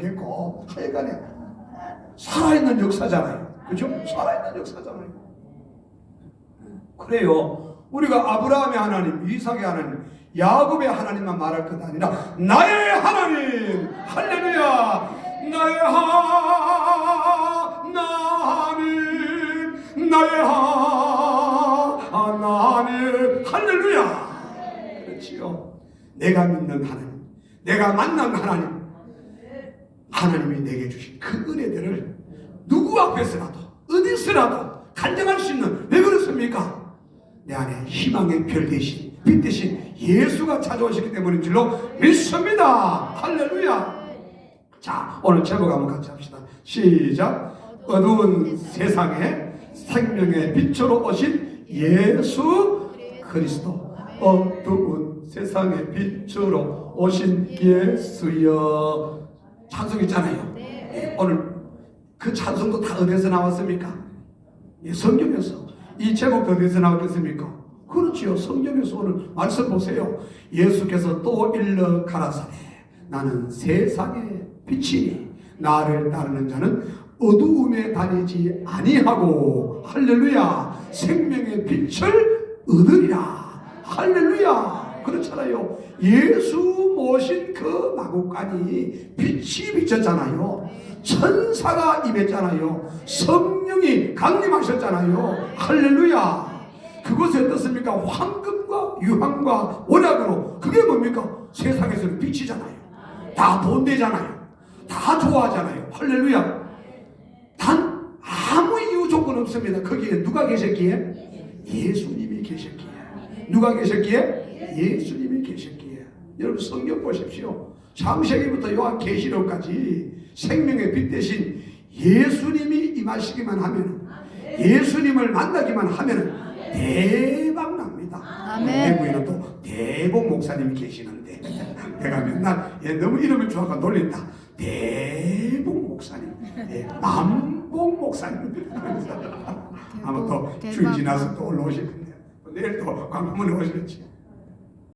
모르겠고 하여간에 살아있는 역사잖아요. 그죠? 살아있는 역사잖아요. 그래요. 우리가 아브라함의 하나님, 이삭의 하나님, 야곱의 하나님만 말할 것 아니라 나의 하나님, 할렐루야, 나의 하나님, 나의 하나님, 할렐루야. 그렇지요. 내가 믿는 하나님, 내가 만난 하나님, 하나님이 내게 주신 그 은혜들을 누구 앞에서라도 어디서라도 간증할 수 있는 왜 그렇습니까? 내 안에 희망의 별 대신 빛 대신 예수가 찾아오셨기 때문인 줄로 믿습니다. 할렐루야. 자 오늘 제목 한번 같이 합시다. 시작. 어두운 세상에 생명의 빛으로 오신 예수 그리스도. 어두운 세상의 빛으로 오신 예수여. 찬송 있잖아요. 예, 오늘 그 찬송도 다 어디서 나왔습니까? 예, 성경에서. 이 제목도 어디서 나왔겠습니까? 그렇지요. 성경에서 오늘 말씀 보세요. 예수께서 또 일러 가라사대 나는 세상의 빛이니 나를 따르는 자는 어두움에 다니지 아니하고 할렐루야 생명의 빛을 얻으리라 할렐루야 그렇잖아요 예수 모신 그 마국간이 빛이 비쳤잖아요. 천사가 임했잖아요. 성령이 강림하셨잖아요. 할렐루야. 그것이 어떻습니까? 황금과 유황과 원약으로. 그게 뭡니까? 세상에서는 빛이잖아요. 다 돈 되잖아요. 다 좋아하잖아요. 할렐루야. 단 아무 이유 조건 없습니다. 거기에 누가 계셨기에? 예수님이 계셨기에. 누가 계셨기에? 예수님이 계셨기에. 여러분 성경 보십시오. 창세기부터 요한 계시록까지 생명의 빛 대신 예수님이 임하시기만 하면 예수님을 만나기만 하면 대박 납니다. 대구에는 또 대복 목사님이 계시는데 내가 맨날 얘 너무 이름을 좋아하고 놀린다. 대복 목사님, 예, 남복 목사님. 아마 또 주일 대박. 지나서 또 올라오실 건데 내일 또 광화문에 오시겠지.